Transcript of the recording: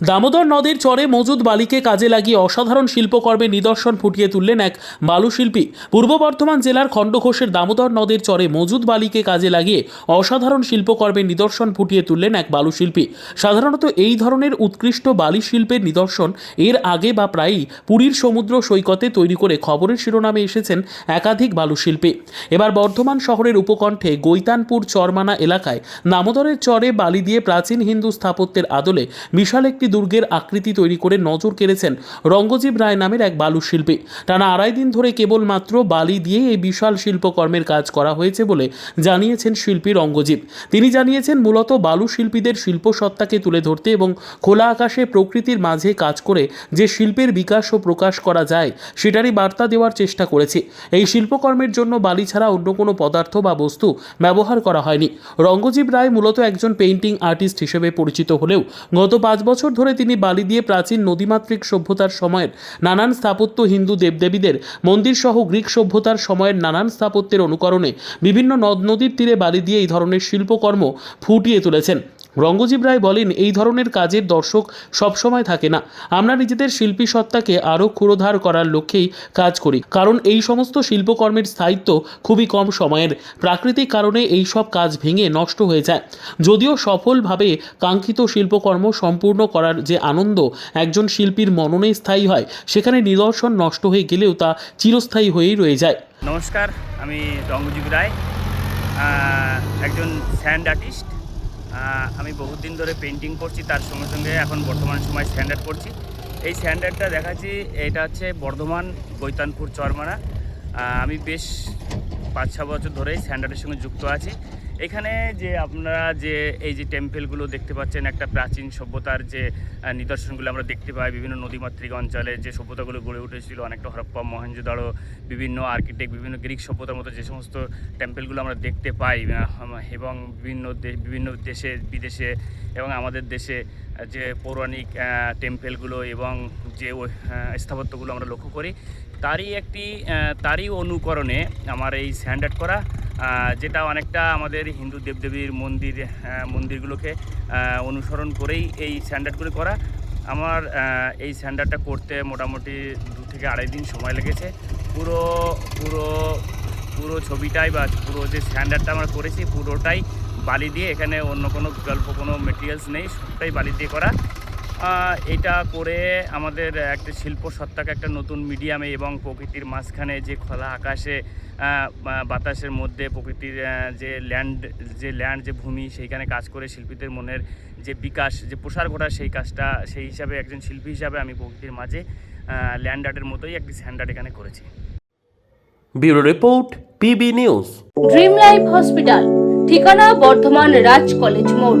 দামোদর নদের চরে মজুদ বালিকে কাজে লাগিয়ে অসাধারণ শিল্পকর্মের নিদর্শন ফুটিয়ে তুললেন এক বালুশিল্পী পূর্ব বর্ধমান জেলার খণ্ডঘোষের দামোদর নদের চরে মজুদ বালিকে কাজে লাগিয়ে অসাধারণ শিল্পকর্মের নিদর্শন ফুটিয়ে তুললেন এক বালুশিল্পী সাধারণত এই ধরনের উৎকৃষ্ট বালি শিল্পের নিদর্শন এর আগে বা প্রায়ই পুরীর সমুদ্র সৈকতে তৈরি করে খবরের শিরোনামে এসেছেন একাধিক বালুশিল্পী এবার বর্ধমান শহরের উপকণ্ঠে গৈতানপুর চরমানা এলাকায় দামোদরের চরে বালি দিয়ে প্রাচীন হিন্দু স্থাপত্যের আদলে বিশাল একটি দুর্গের আকৃতি তৈরি করে নজর কেড়েছেন রঙ্গজীব রায় নামের এক বালু শিল্পী। টানা আড়াই দিন ধরে কেবলমাত্র বালি দিয়ে এই বিশাল শিল্পকর্মের কাজ করা হয়েছে বলে জানিয়েছেন শিল্পী রঙ্গজীব। তিনি জানিয়েছেন, মূলত বালু শিল্পীদের শিল্পসত্তাকে তুলে ধরতে এবং খোলা আকাশে প্রকৃতির মাঝে কাজ করে যে শিল্পের বিকাশ ও প্রকাশ করা যায়, সেটারই বার্তা দেওয়ার চেষ্টা করেছে। এই শিল্পকর্মের জন্য বালি ছাড়া অন্য কোনো পদার্থ বা বস্তু ব্যবহার করা হয়নি। রঙ্গজীব রায় মূলত একজন পেইন্টিং আর্টিস্ট হিসেবে পরিচিত হলেও গত পাঁচ বছর ধরে তিনি বালি দিয়ে প্রাচীন নদীমাতৃক সভ্যতার সময়ের নানান স্থাপত্য হিন্দু দেবদেবীদের, মন্দির সহ গ্রিক সভ্যতার সময়ের নানান স্থাপত্যের অনুকরণে বিভিন্ন নদ নদীর তীরে বালি দিয়ে এই ধরনের শিল্পকর্ম ফুটিয়ে তুলেছেন। রঙ্গজীব রায় বলেন, এই ধরনের কাজের দর্শক সবসময় থাকে না। আমরা নিজেদের শিল্পী সত্তাকে আরও ক্ষুরোধার করার লক্ষ্যেই কাজ করি। কারণ এই সমস্ত শিল্পকর্মের স্থায়িত্ব খুবই কম সময়ের। প্রাকৃতিক কারণে এই সব কাজ ভেঙে নষ্ট হয়ে যায়। যদিও সফলভাবে কাঙ্ক্ষিত শিল্পকর্ম সম্পূর্ণ করার যে আনন্দ একজন শিল্পীর মননে স্থায়ী হয়, সেখানে নিদর্শন নষ্ট হয়ে গেলেও তা চিরস্থায়ী হয়েই রয়ে যায়। নমস্কার, আমি রঙ্গজীব রায় একজন স্যান্ড আর্টিস্ট। আমি বহুদিন ধরে পেন্টিং করছি, তার সঙ্গে সঙ্গে এখন বর্তমান সময় স্ট্যান্ডার্ড করছি। এই স্ট্যান্ডার্ডটা দেখাচ্ছি, এটা হচ্ছে বর্ধমান বৈতানপুর চরমারা আমি বেশ পাঁচ ছ বছর ধরেই স্ট্যান্ডার্ডের সঙ্গে যুক্ত আছি। এখানে যে আপনারা যে, এই যে টেম্পেলগুলো দেখতে পাচ্ছেন, একটা প্রাচীন সভ্যতার যে নিদর্শনগুলো আমরা দেখতে পাই, বিভিন্ন নদীমাতৃক অঞ্চলে যে সভ্যতাগুলো গড়ে উঠেছিল, অনেকটা হরপ্পা মহেঞ্জোদাড়ো বিভিন্ন আর্কিটেক্ট বিভিন্ন গ্রিক সভ্যতার মতো যে সমস্ত টেম্পেলগুলো আমরা দেখতে পাই এবং বিভিন্ন বিভিন্ন দেশে, বিদেশে এবং আমাদের দেশে যে পৌরাণিক টেম্পেলগুলো এবং যে স্থাপত্যগুলো আমরা লক্ষ্য করি, তারই একটি তারই অনুকরণে আমার এই স্ট্যান্ডার্ড করা যেটা অনেকটা আমাদের হিন্দু দেবদেবীর মন্দির মন্দিরগুলোকে অনুসরণ করেই এই স্ট্যান্ডার্ডগুলো করা। আমার এই স্ট্যান্ডার্ডটা করতে মোটামুটি দু থেকে আড়াই দিন সময় লেগেছে। পুরো পুরো পুরো ছবিটাই বা পুরো যে স্ট্যান্ডার্ডটা আমরা করেছি, পুরোটাই বালি দিয়ে, এখানে অন্য কোনো বিকল্প কোনো মেটেরিয়ালস নেই, সবটাই বালি দিয়ে করা। এটা করে আমাদের একটা শিল্প সত্তাকে একটা নতুন মিডিয়ামে এবং প্রকৃতির মাঝখানে যে খোলা আকাশে বাতাসের মধ্যে প্রকৃতির যে ল্যান্ড যে ল্যান্ড যে ভূমি সেইখানে কাজ করে শিল্পীদের মনের যে বিকাশ যে প্রসার ঘটা সেই কাজটা সেই হিসাবে একজন শিল্পী হিসাবে আমি প্রকৃতির মাঝে ল্যান্ড আর্টের মতোই একটি স্যান্ড আর্ট এখানে করেছি। Bureau report PB news. Dream life hospital ঠিকানা বর্ধমান রাজ কলেজ মোড়।